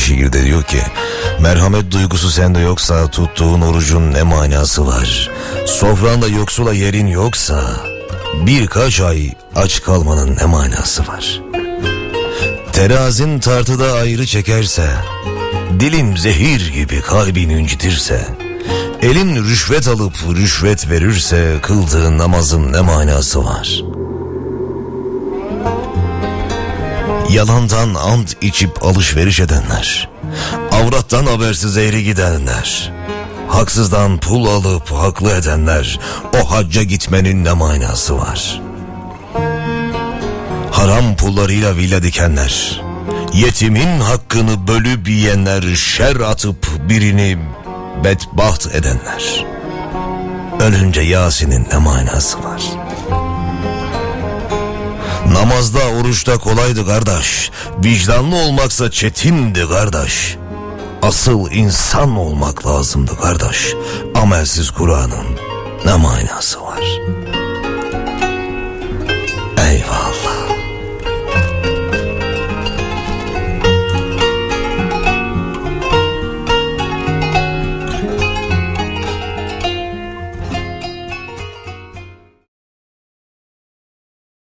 şiirde diyor ki Merhamet duygusu sende yoksa tuttuğun orucun ne manası var? Sofranda yoksula yerin yoksa birkaç ay aç kalmanın ne manası var? Terazin tartıda ayrı çekerse Dilin zehir gibi kalbini incitirse Elin rüşvet alıp rüşvet verirse Kıldığın namazın ne manası var? Yalandan ant içip alışveriş edenler Avrattan habersiz eğri gidenler Haksızdan pul alıp haklı edenler O hacca gitmenin ne manası var? Haram pullarıyla villa dikenler Yetimin hakkını bölüp yiyenler Şer atıp birini bedbaht edenler Ölünce Yasin'in ne manası var? Namazda oruçta kolaydı kardeş. Vicdanlı olmaksa çetindi kardeş. Asıl insan olmak lazımdı kardeş. Amelsiz Kur'an'ın ne manası var?